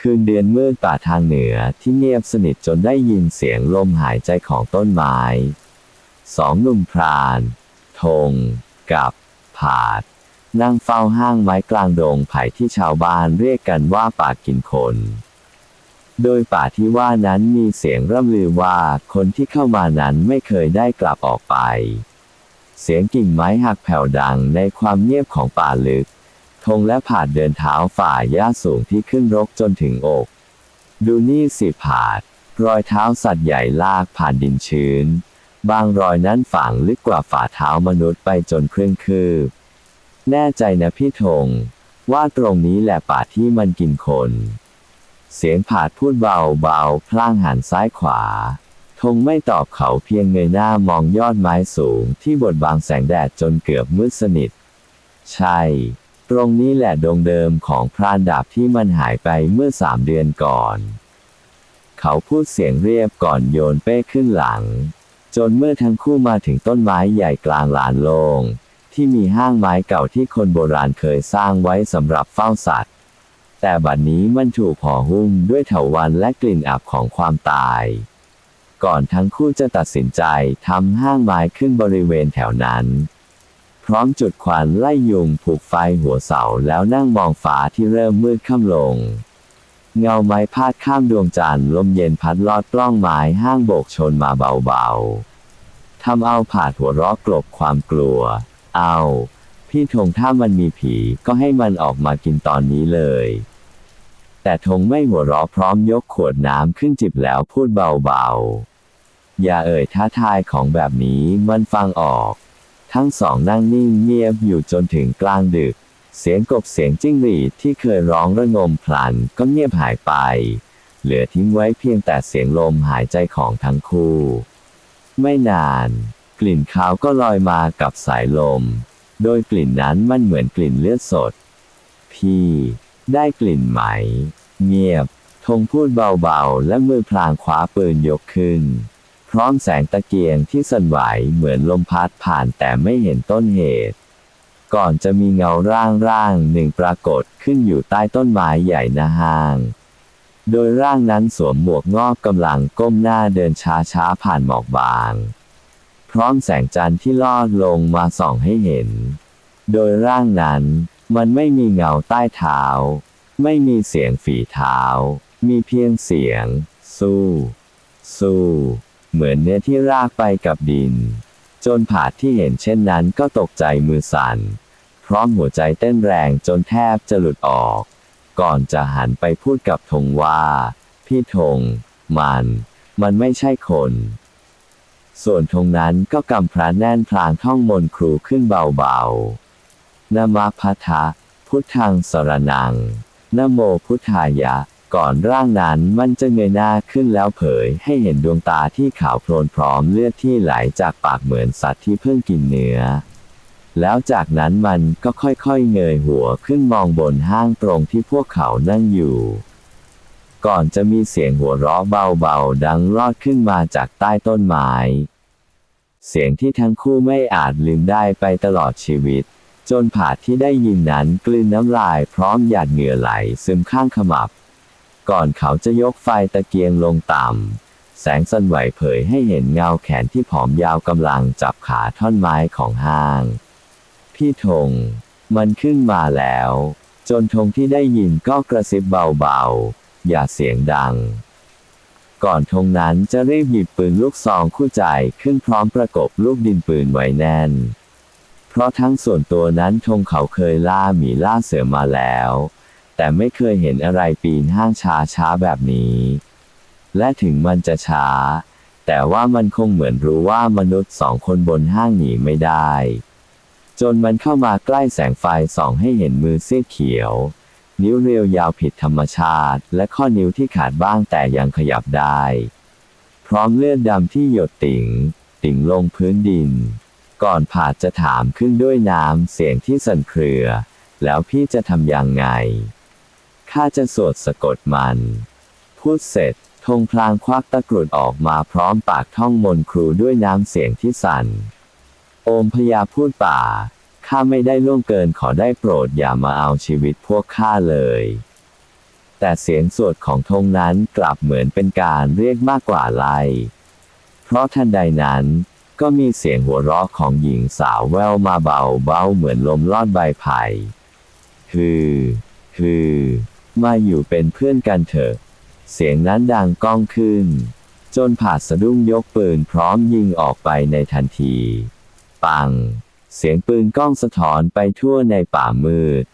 คืนเดือนมืดป่าทางเหนือที่เงียบสนิทจนได้ยินเสียงลมหายใจของต้นไม้ สองหนุ่มพรานธงกับผาด นั่งเฝ้าห้างไม้กลางดงไผ่ที่ชาวบ้านเรียกกันว่าป่ากินคน โดยป่าที่ว่านั้นมีเสียงร่ำลือว่าคนที่เข้ามานั้นไม่เคยได้กลับออกไป เสียงกิ่งไม้หักแผ่วดังในความเงียบของป่าลึก ธงและผาดเดินเท้าฝ่าหญ้าสูงที่ขึ้นรกจนถึงอก ดูนี่สิผาด รอยเท้าสัตว์ใหญ่ลากผ่านดินชื้น บางรอยนั้นฝังลึกกว่าฝ่าเท้ามนุษย์ไปจนครึ่งคืบ แน่ใจนะพี่ธง ว่าตรงนี้แหละป่าที่มันกินคน เสียงผาดพูดเบาๆพล่างหันซ้ายขวาธงไม่ตอบเขาเพียงเงยหน้ามองยอดไม้สูงที่บดบังแสงแดดจนเกือบมืดสนิท ใช่ ตรงนี้แหละดงเดิมของพรานดาบที่มันหายไปเมื่อสามเดือนก่อน เขาพูดเสียงเรียบก่อนโยนเป้ขึ้นหลัง จนเมื่อทั้งคู่มาถึงต้นไม้ใหญ่กลางลานโลง่งที่มีห้างไม้เก่าที่คนโบราณเคยสร้างไว้สำหรับเฝ้าสัตว์ แต่บัดนี้มันถูกห่อหุ้มด้วยเถาวัลย์และกลิ่นอับของความตาย ก่อนทั้งคู่จะตัดสินใจทำห้างไม้ขึ้นบริเวณแถวนั้น ร้อมจุดควันไล่ยุงผูกไฟหัวเสาแล้วนั่งมองฟ้าที่เริ่มมืดค่ำลง เงาไม้พาดข้ามดวงจันทร์ลมเย็นพัดลอดปล้องไม้ห้างโบกชนมาเบาๆทำเอาผาดหัวเราะกลบความกลัว เอา พี่ธงถ้ามันมีผีก็ให้มันออกมากินตอนนี้เลย แต่ธงไม่หัวเราะพร้อมยกขวดน้ำขึ้นจิบแล้วพูดเบาๆอย่าเอ่ยท้าทายของแบบนี้มันฟังออก ทั้งสองนั่งนิ่งเงียบอยู่จนถึงกลางดึก เสียงกบเสียงจิ้งหรีดที่เคยร้องระงมพลันก็เงียบหายไป เหลือทิ้งไว้เพียงแต่เสียงลมหายใจของทั้งคู่ ไม่นาน กลิ่นคาวก็ลอยมากับสายลม โดยกลิ่นนั้นมันเหมือนกลิ่นเลือดสด พี่ ได้กลิ่นไหม เงียบธงพูดเบาๆ และมือพลางคว้าปืนยกขึ้น พร้อมแสงตะเกียงที่สั่นไหวเหมือนลมพัดผ่านแต่ไม่เห็นต้นเหตุ ก่อนจะมีเงาร่างร่างหนึ่งปรากฏขึ้นอยู่ใต้ต้นไม้ใหญ่นาห้าง โดยร่างนั้นสวมหมวกงอกกำลังก้มหน้าเดินช้าๆผ่านหมอกบาง พร้อมแสงจันทร์ที่ลอดลงมาส่องให้เห็น โดยร่างนั้นมันไม่มีเงาใต้เท้า ไม่มีเสียงฝีเท้า มีเพียงเสียง สู้ สู้ เหมือนเนื้อที่รากไปกับดิน จนผาดที่เห็นเช่นนั้นก็ตกใจมือสั่น พร้อมหัวใจเต้นแรงจนแทบจะหลุดออก ก่อนจะหันไปพูดกับธงว่า พี่ธงมัน มันไม่ใช่คน ส่วนธงนั้นก็กำพระแน่นพลางท่องมนต์ครูขึ้นเบาๆนะมะพัทธะพุทธังสรนังนโมพุทธายะ ก่อนร่างนั้นมันจะเงยหน้าขึ้นแล้วเผยให้เห็นดวงตาที่ขาวโพลนพร้อมเลือดที่ไหลจากปากเหมือนสัตว์ที่เพิ่งกินเนื้อ แล้วจากนั้นมันก็ค่อยๆเงยหัวขึ้นมองบนห้างตรงที่พวกเขานั่งอยู่ ก่อนจะมีเสียงหัวเราะเบาๆดังลอดขึ้นมาจากใต้ต้นไม้ เสียงที่ทั้งคู่ไม่อาจลืมได้ไปตลอดชีวิตจนผาดที่ได้ยินนั้นกลืนน้ำลายพร้อมหยาดเหงื่อไหลซึมข้างขมับ ก่อนเขาจะยกไฟตะเกียงลงต่ำ แสงสันไหวเผยให้เห็นเงาแขนที่ผอมยาวกำลังจับขาท่อนไม้ของห้าง พี่ธง มันขึ้นมาแล้ว จนธงที่ได้ยินก็กระซิบเบาๆ อย่าเสียงดัง ก่อนธงนั้นจะรีบหยิบปืนลูกซองคู่ใจขึ้นพร้อมประกบลูกดินปืนไว้แน่น เพราะทั้งส่วนตัวนั้นธงเขาเคยล่าหมีล่าเสือมาแล้ว แต่ไม่เคยเห็นอะไรปีนห้างช้าช้าแบบนี้ และถึงมันจะช้า แต่ว่ามันคงเหมือนรู้ว่ามนุษย์สองคนบนห้างหนีไม่ได้ จนมันเข้ามาใกล้แสงไฟส่องให้เห็นมือซีดเขียว นิ้วเรียวยาวผิดธรรมชาติ และข้อนิ้วที่ขาดบ้างแต่ยังขยับได้ พร้อมเลือดดำที่หยดติ่ง ติ่งลงพื้นดิน ก่อนผาดจะถามขึ้นด้วยน้ำเสียงที่สั่นเครือแล้วพี่จะทำยังไง ข้าจะสวดสะกดมัน พูดเสร็จธงพลางควักตะกรุดออกมาพร้อมปากท่องมนครูด้วยน้ำเสียงที่สั่น โอมพยาพูดป่า ข้าไม่ได้ล่วงเกินขอได้โปรดอย่ามาเอาชีวิตพวกข้าเลย แต่เสียงสวดของธงนั้นกลับเหมือนเป็นการเรียกมากกว่าไล่ เพราะทันใดนั้นก็มีเสียงหัวเราะของหญิงสาวแววมาเบาเบาเหมือนลมลอดใบไผ่ฮือฮือ มาอยู่เป็นเพื่อนกันเถอะ เสียงนั้นดังก้องขึ้น จนผาดสะดุ้งยกปืนพร้อมยิงออกไปในทันที ปัง เสียงปืนก้องสะท้อนไปทั่วในป่ามืด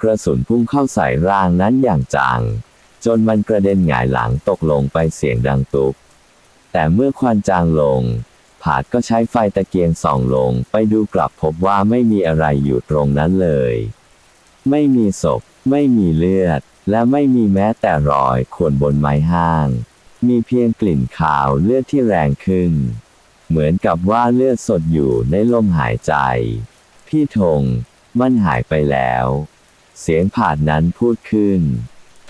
กระสุนพุ่งเข้าใส่ร่างนั้นอย่างจัง จนมันกระเด็นหงายหลังตกลงไปเสียงดังตุบ แต่เมื่อควันจางลงผาดก็ใช้ไฟตะเกียงส่องลงไปดูกลับพบว่าไม่มีอะไรอยู่ตรงนั้นเลย ไม่มีศพ ไม่มีเลือด และไม่มีแม้แต่รอยข่วนบนไม้ห้าง มีเพียงกลิ่นคาวเลือดที่แรงขึ้น เหมือนกับว่าเลือดสดอยู่ในลมหายใจ พี่ธงมันหายไปแล้ว เสียงผาดนั้นพูดขึ้น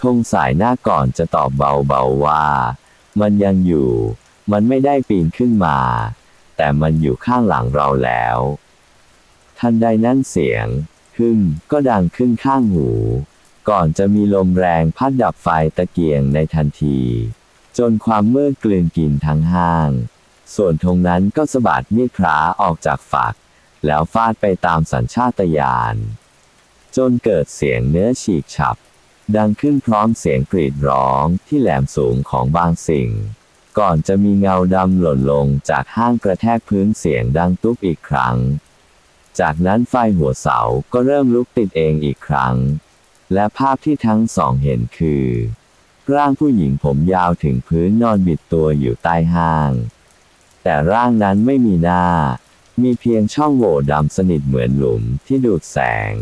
ธงสายหน้าก่อนจะตอบเบาๆว่า มันยังอยู่ มันไม่ได้ปีนขึ้นมา แต่มันอยู่ข้างหลังเราแล้ว ทันใดนั้นเสียงฮึมก็ดังขึ้นข้างหู ก่อนจะมีลมแรงพัดดับไฟตะเกียงในทันที จนความมืดกลืนกินทั้งห้าง ส่วนธงนั้นก็สะบัดมีดพระออกจากฝัก แล้วฟาดไปตามสัญชาตญาณจนเกิดเสียงเนื้อฉีกฉับ ดังขึ้นพร้อมเสียงกรีดร้องที่แหลมสูงของบางสิ่ง ก่อนจะมีเงาดำหล่นลงจากห้างกระแทกพื้นเสียงดังตุ๊บอีกครั้ง จากนั้นไฟหัวเสาก็เริ่มลุกติดเองอีกครั้ง และภาพที่ทั้งสองเห็นคือ ร่างผู้หญิงผมยาวถึงพื้นนอนบิดตัวอยู่ใต้ห้าง แต่ร่างนั้นไม่มีหน้า มีเพียงช่องโหว่ดำสนิทเหมือนหลุมที่ดูดแสง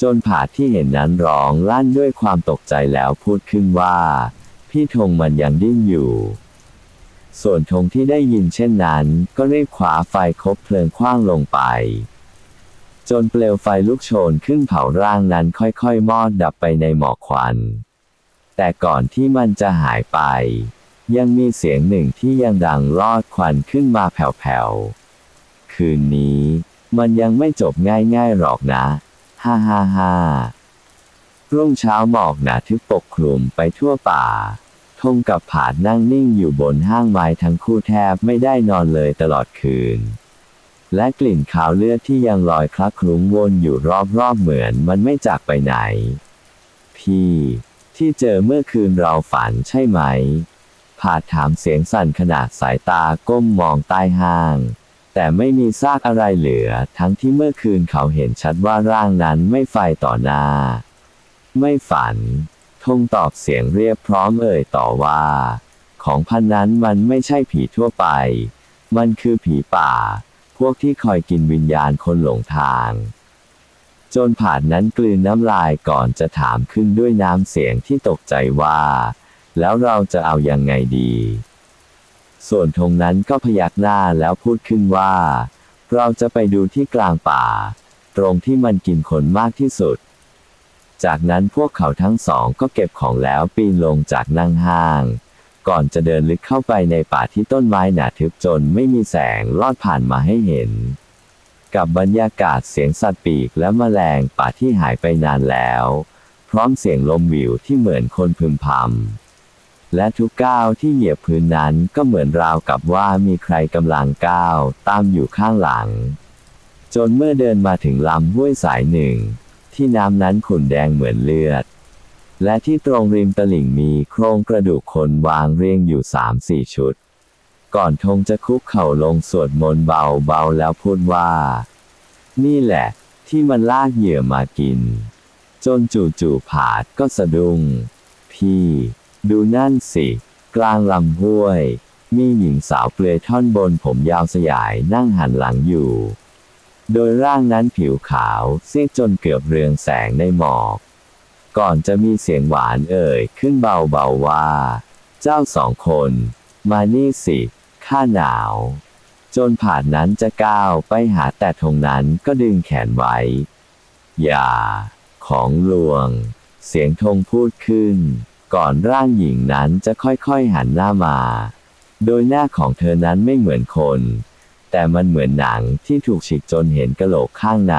จนผาดที่เห็นนั้นร้องลั่นด้วยความตกใจแล้วพูดขึ้นว่า พี่ธงมันยังดิ้นอยู่ ส่วนธงที่ได้ยินเช่นนั้น ก็รีบขวาไฟคบเพลิงคว้างลงไป จนเปลวไฟลุกโชนขึ้นเผาร่างนั้นค่อยๆ มอดดับไปในหมอกควัน แต่ก่อนที่มันจะหายไป ยังมีเสียงหนึ่งที่ยังดังลอดควันขึ้นมาแผ่วๆ คืนนี้ มันยังไม่จบง่ายๆหรอกนะ ฮ่าฮ่าฮ่ารุ่งเช้าหมอกหนาทึบปกคลุมไปทั่วป่าทงกับผาดนั่งนิ่งอยู่บนห้างไม้ทั้งคู่แทบไม่ได้นอนเลยตลอดคืน และกลิ่นขาวเลือดที่ยังลอยคลักคลุ้งวนอยู่รอบๆเหมือนมันไม่จากไปไหน พี่ ที่เจอเมื่อคืนเราฝันใช่ไหม ผาดถามเสียงสั่นขณะสายตาก้มมองใต้ห้าง แต่ไม่มีซากอะไรเหลือ ทั้งที่เมื่อคืนเขาเห็นชัดว่าร่างนั้นไม่ไฟต่อหน้า ไม่ฝัน ทงตอบเสียงเรียบพร้อมเอ่ยต่อว่า ของพันนั้นมันไม่ใช่ผีทั่วไป มันคือผีป่า พวกที่คอยกินวิญญาณคนหลงทาง จนผ่านนั้นกลืนน้ำลายก่อนจะถามขึ้นด้วยน้ำเสียงที่ตกใจว่า แล้วเราจะเอายังไงดี ส่วนธงนั้นก็พยักหน้าแล้วพูดขึ้นว่า เราจะไปดูที่กลางป่า ตรงที่มันกินคนมากที่สุด จากนั้นพวกเขาทั้งสองก็เก็บของแล้วปีนลงจากนั่งห้าง ก่อนจะเดินลึกเข้าไปในป่าที่ต้นไม้หนาทึบจนไม่มีแสงลอดผ่านมาให้เห็น กับบรรยากาศเสียงสัตว์ปีกและแมลงป่าที่หายไปนานแล้ว พร้อมเสียงลมวิวที่เหมือนคนพึมพำและทุกก้าวที่เหยียบพื้นนั้นก็เหมือนราวกับว่ามีใครกำลังก้าวตามอยู่ข้างหลัง จนเมื่อเดินมาถึงลำห้วยสายหนึ่ง ที่น้ำนั้นขุ่นแดงเหมือนเลือด และที่ตรงริมตลิ่งมีโครงกระดูกคนวางเรียงอยู่สามสี่ชุด ก่อนทงจะคุกเข่าลงสวดมนต์เบาๆแล้วพูดว่า นี่แหละ ที่มันลากเหยื่อมากิน จนจู่ๆผาดก็สะดุ้ง พี่ ดูนั่นสิ กลางลำห้วย มีหญิงสาวเปลือยท่อนบนผมยาวสยายนั่งหันหลังอยู่ โดยร่างนั้นผิวขาวซีดจนเกือบเรืองแสงในหมอก ก่อนจะมีเสียงหวานเอ่ยขึ้นเบาๆว่า เจ้าสองคน มานี่สิ ข้าหนาว จนผ่านนั้นจะก้าวไปหาแต่ทงนั้นก็ดึงแขนไว้ อย่า ของลวง เสียงธงพูดขึ้น ก่อนร่างหญิงนั้นจะค่อยๆหันหน้ามา โดยหน้าของเธอนั้นไม่เหมือนคน แต่มันเหมือนหนังที่ถูกฉีกจนเห็นกระโหลกข้างใน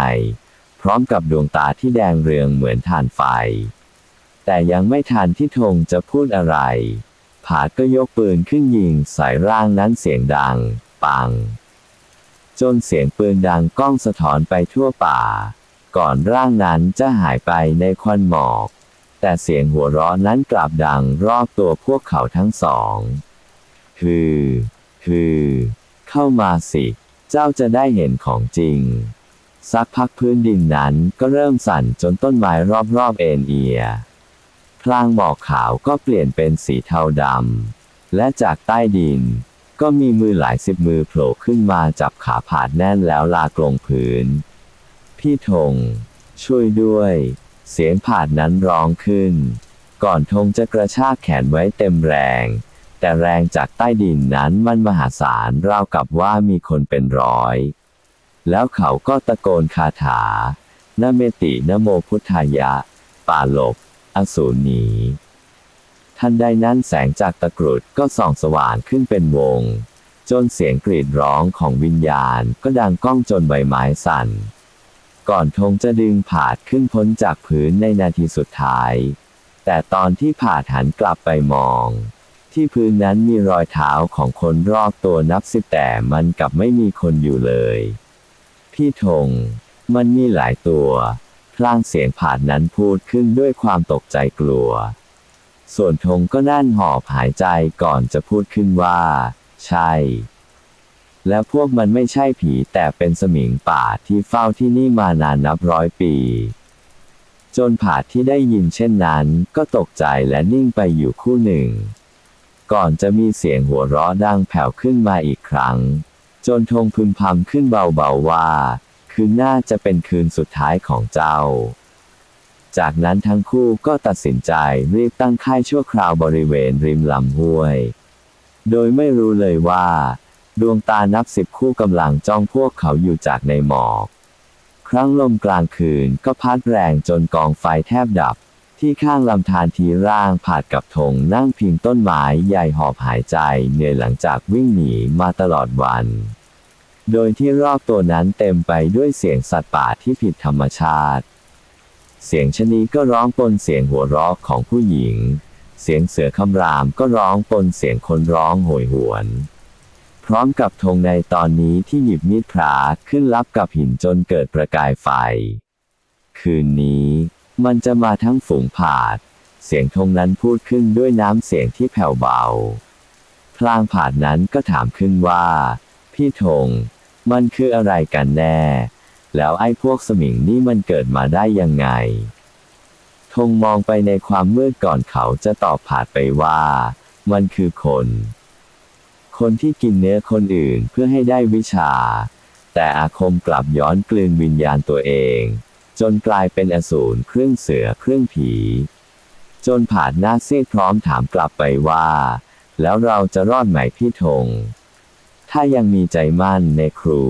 ร้อมกับดวงตาที่แดงเรืองเหมือนถ่านไฟ แต่ยังไม่ทันที่ธงจะพูดอะไร ผาดก็ยกปืนขึ้นยิงใส่ร่างนั้นเสียงดัง ปัง จนเสียงปืนดังก้องสะท้อนไปทั่วป่า ก่อนร่างนั้นจะหายไปในควันหมอก แต่เสียงหัวเราะนั้นกลับดังรอบตัวพวกเขาทั้งสองฮือฮือเข้ามาสิ เจ้าจะได้เห็นของจริง สักพักพื้นดินนั้นก็เริ่มสั่นจนต้นไม้รอบๆเอ็นเอีย พลางหมอกขาวก็เปลี่ยนเป็นสีเทาดำ และจากใต้ดิน ก็มีมือหลายสิบมือโผล่ขึ้นมาจับขาผาดแน่นแล้วลากลงพื้น พี่ธงช่วยด้วย เสียงผาดนั้นร้องขึ้น ก่อนธงจะกระชากแขนไว้เต็มแรง แต่แรงจากใต้ดินนั้นมันมหาศาลราวกับว่ามีคนเป็นร้อย แล้วเขาก็ตะโกนคาถานะเมตินโมพุทธายะ ป่าลบ อสูรหนีทันใดนั้นแสงจากตะกรุดก็ส่องสว่างขึ้นเป็นวง จนเสียงกรีดร้องของวิญญาณก็ดังก้องจนใบไม้สั่น ก่อนธงจะดึงผาดขึ้นพ้นจากพื้นในนาทีสุดท้าย แต่ตอนที่ผาดหันกลับไปมอง ที่พื้นนั้นมีรอยเท้าของคนรอบตัวนับสิบแต่มันกลับไม่มีคนอยู่เลย พี่ธง มันมีหลายตัว พลางเสียงผาดนั้นพูดขึ้นด้วยความตกใจกลัว ส่วนธงก็นั่นหอบหายใจก่อนจะพูดขึ้นว่า ใช่ แล้วพวกมันไม่ใช่ผีแต่เป็นสมิงป่าที่เฝ้าที่นี่มานานนับร้อยปี จนผาดที่ได้ยินเช่นนั้นก็ตกใจและนิ่งไปอยู่คู่หนึ่ง ก่อนจะมีเสียงหัวเราะดังแผ่วขึ้นมาอีกครั้ง จนธงพึมพำขึ้นเบาๆว่า คืนหน้าจะเป็นคืนสุดท้ายของเจ้า จากนั้นทั้งคู่ก็ตัดสินใจรีบตั้งค่ายชั่วคราวบริเวณริมลำห้วย โดยไม่รู้เลยว่า ดวงตานับสิบคู่กำลังจ้องพวกเขาอยู่จากในหมอก ครั้งลมกลางคืนก็พัดแรงจนกองไฟแทบดับ ที่ข้างลำธารทีร่างผาดกับธงนั่งพิงต้นไม้ใหญ่หอบหายใจเหนื่อยหลังจากวิ่งหนีมาตลอดวัน โดยที่รอบตัวนั้นเต็มไปด้วยเสียงสัตว์ป่าที่ผิดธรรมชาติ เสียงชนีก็ร้องปนเสียงหัวเราะของผู้หญิง เสียงเสือคำรามก็ร้องปนเสียงคนร้องโหยหวนพร้อมกับธงในตอนนี้ที่หยิบมีดพระขึ้นรับกับหินจนเกิดประกายไฟ คืนนี้ มันจะมาทั้งฝูงผาด เสียงธงนั้นพูดขึ้นด้วยน้ำเสียงที่แผ่วเบา พลางผาดนั้นก็ถามขึ้นว่า พี่ธง มันคืออะไรกันแน่ แล้วไอ้พวกสมิงนี่มันเกิดมาได้ยังไง ธงมองไปในความมืดก่อนเขาจะตอบผาดไปว่า มันคือคน คนที่กินเนื้อคนอื่นเพื่อให้ได้วิชา แต่อาคมกลับย้อนกลืนวิญญาณตัวเอง จนกลายเป็นอสูรเครื่องเสือเครื่องผี จนผาดหน้าซีดพร้อมถามกลับไปว่า แล้วเราจะรอดไหมพี่ธง ถ้ายังมีใจมั่นในครู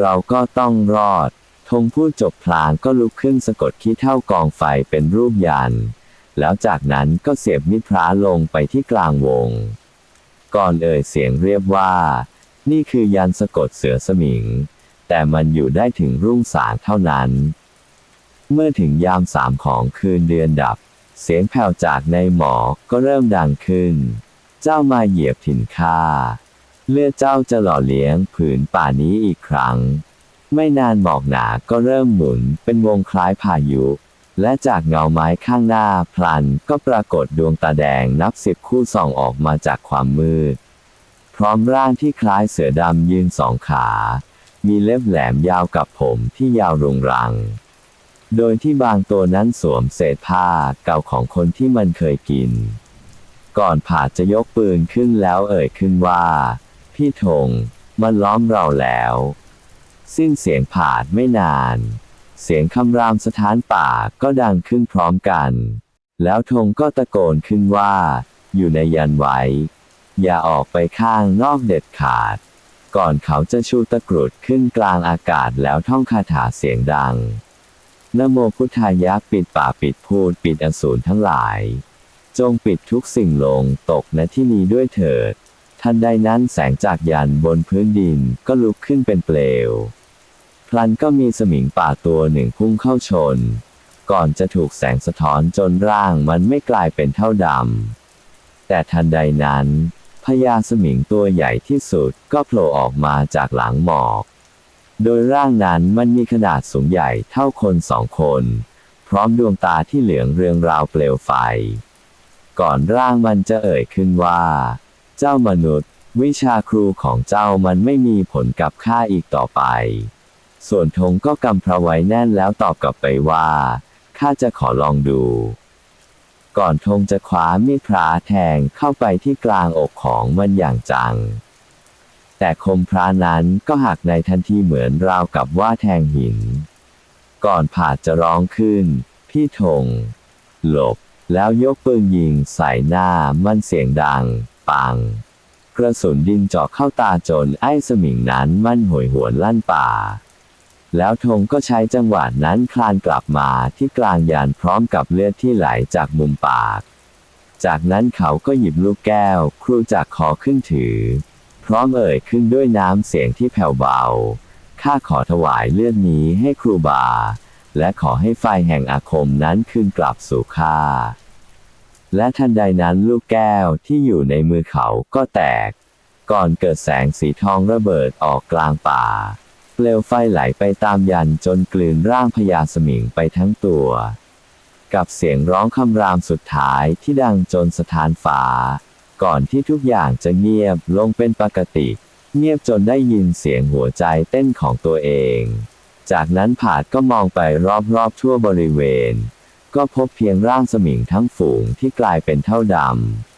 เราก็ต้องรอดธงพูดจบพลางก็ลุกขึ้นสะกดขี้เท่ากองไฟเป็นรูปยัน แล้วจากนั้นก็เสียบมิดพระลงไปที่กลางวง ก่อนเอ่ยเสียงเรียบว่า นี่คือยันสะกดเสือสมิง แต่มันอยู่ได้ถึงรุ่งสางเท่านั้น เมื่อถึงยามสามของคืนเดือนดับ เสียงแผ่วจากในหมอกก็เริ่มดังขึ้น เจ้ามาเหยียบถิ่นข้าเลือดเจ้าจะหล่อเลี้ยงผืนป่านี้อีกครั้ง ไม่นานหมอกหนาก็เริ่มหมุนเป็นวงคล้ายพายุ และจากเงาไม้ข้างหน้าพลันก็ปรากฏดวงตาแดงนับสิบคู่ส่องออกมาจากความมืด พร้อมร่างที่คล้ายเสือดำยืนสองขา มีเล็บแหลมยาวกับผมที่ยาวรุงรัง โดยที่บางตัวนั้นสวมเศษผ้าเก่าของคนที่มันเคยกิน ก่อนผาดจะยกปืนขึ้นแล้วเอ่ยขึ้นว่า พี่ธงมันล้อมเราแล้ว สิ้นเสียงผาดไม่นาน เสียงคำรามสถานป่าก็ดังขึ้นพร้อมกัน แล้วธงก็ตะโกนขึ้นว่า อยู่ในยันไว้ อย่าออกไปข้างนอกเด็ดขาด ก่อนเขาจะชูตะกรุดขึ้นกลางอากาศแล้วท่องคาถาเสียงดัง นโมพุทธายะปิดป่าปิดพูดปิดอสูรทั้งหลาย จงปิดทุกสิ่งลงตกณที่นี้ด้วยเถิดทันใดนั้นแสงจากยันบนพื้นดินก็ลุกขึ้นเป็นเปลว พลันก็มีสมิงป่าตัวหนึ่งพุ่งเข้าชน ก่อนจะถูกแสงสะท้อนจนร่างมันไม่กลายเป็นเท่าดำ แต่ทันใดนั้นพญาสมิงตัวใหญ่ที่สุดก็โผล่ออกมาจากหลังหมอก โดยร่างนั้นมันมีขนาดสูงใหญ่เท่าคนสองคน พร้อมดวงตาที่เหลืองเรืองราวเปลวไฟ ก่อนร่างมันจะเอ่ยขึ้นว่า เจ้ามนุษย์ วิชาครูของเจ้ามันไม่มีผลกับข้าอีกต่อไป ส่วนธงก็กำพระไว้แน่นแล้วตอบกลับไปว่าข้าจะขอลองดู ก่อนธงจะคว้ามีดพระแทงเข้าไปที่กลางอกของมันอย่างจัง แต่คมพระนั้นก็หักในทันทีเหมือนราวกับว่าแทงหิน ก่อนผาดจะร้องขึ้น พี่ธงหลบ แล้วยกปืนยิงใส่หน้ามันเสียงดัง ปัง กระสุนดินเจาะเข้าตาจนไอ้สมิงนั้นมันหวยหวนลั่นป่า แล้วธงก็ใช้จังหวะนั้นคลานกลับมาที่กลางยานพร้อมกับเลือดที่ไหลจากมุมปาก จากนั้นเขาก็หยิบลูกแก้ว ครูจากคอขึ้นถือ พร้อมเอ่ยขึ้นด้วยน้ำเสียงที่แผ่วเบา ข้าขอถวายเลือดนี้ให้ครูบา และขอให้ไฟแห่งอาคมนั้นคืนกลับสู่ข้า และทันใดนั้นลูกแก้วที่อยู่ในมือเขาก็แตก ก่อนเกิดแสงสีทองระเบิดออกกลางป่า เปลวไฟไหลไปตามยันจนกลืนร่างพญาสมิงไปทั้งตัว กับเสียงร้องคำรามสุดท้ายที่ดังจนสถานฟ้า ก่อนที่ทุกอย่างจะเงียบลงเป็นปกติ เงียบจนได้ยินเสียงหัวใจเต้นของตัวเอง จากนั้นผาดก็มองไปรอบๆทั่วบริเวณ ก็พบเพียงร่างสมิงทั้งฝูงที่กลายเป็นเท่าด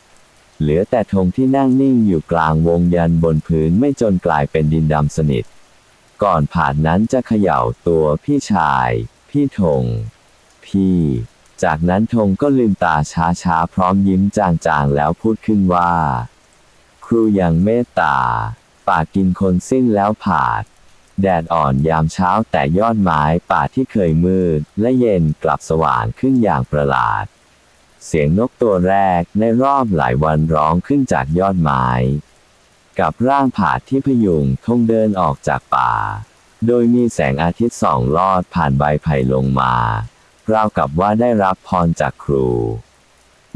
ำ เหลือแต่ธงที่นั่งนิ่งอยู่กลางวงยันบนพื้นไม่จนกลายเป็นดินดำสนิท ก่อนผานนั้นจะเขย่าตัวพี่ชาย พี่ธงพี่ จากนั้นธงก็ลืมตาช้าๆ พร้อมยิ้มจางๆ แล้วพูดขึ้นว่า ครูอยังเมตตา ป่ากินคนสิ้นแล้วผาด แดดอ่อนยามเช้าแต่ยอดไม้ป่าที่เคยมืด และเย็นกลับสว่างขึ้นอย่างประหลาด เสียงนกตัวแรกในรอบหลายวันร้องขึ้นจากยอดไม้ กับร่างผาดที่พยุงทงเดินออกจากป่า โดยมีแสงอาทิตย์ส่องลอดผ่านใบไผ่ลงมา ราวกับว่าได้รับพรจากครู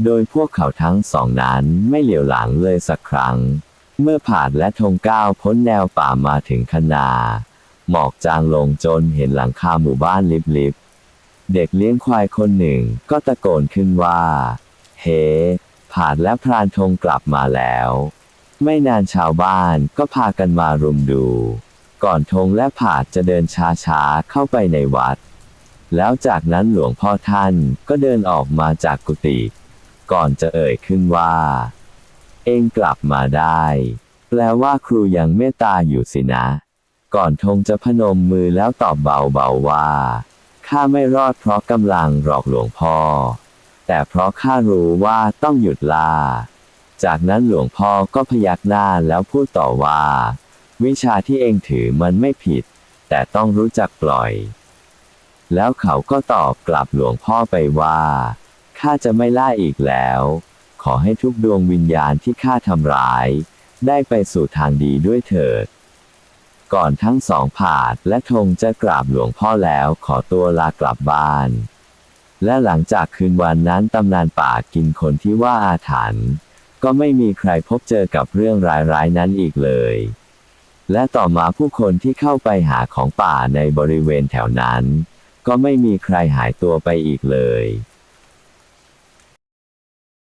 โดยพวกเขาทั้งสองนั้นไม่เหลียวหลังเลยสักครั้ง เมื่อผาดและธงก้าวพ้นแนวป่ามาถึงคนา หมอกจางลงจนเห็นหลังคาหมู่บ้านลิบๆ เด็กเลี้ยงควายคนหนึ่งก็ตะโกนขึ้นว่า เฮ้ผาดและพรานธงกลับมาแล้ว ไม่นานชาวบ้านก็พากันมารุมดู ก่อนธงและผาดจะเดินช้าๆเข้าไปในวัด แล้วจากนั้นหลวงพ่อท่านก็เดินออกมาจากกุฏิก่อนจะเอ่ยขึ้นว่า เองกลับมาได้ แปลว่าครูยังเมตตาอยู่สินะ ก่อนธงจะพนมมือแล้วตอบเบาๆว่าข้าไม่รอดเพราะกำลังหลอกหลวงพ่อ แต่เพราะข้ารู้ว่าต้องหยุดล่า จากนั้นหลวงพ่อก็พยักหน้าแล้วพูดต่อว่า วิชาที่เองถือมันไม่ผิด แต่ต้องรู้จักปล่อย แล้วเขาก็ตอบกลับหลวงพ่อไปว่า ข้าจะไม่ล่าอีกแล้ว ขอให้ทุกดวงวิญญาณที่ข้าทำร้าย ได้ไปสู่ทางดีด้วยเถิด ก่อนทั้งสองผาดและธงจะกราบหลวงพ่อแล้วขอตัวลากลับบ้าน และหลังจากคืนวันนั้นตำนานป่ากินคนที่ว่าอาถรรพ์ก็ไม่มีใครพบเจอกับเรื่องร้ายๆนั้นอีกเลย และต่อมาผู้คนที่เข้าไปหาของป่าในบริเวณแถวนั้น ก็ไม่มีใครหายตัวไปอีกเลย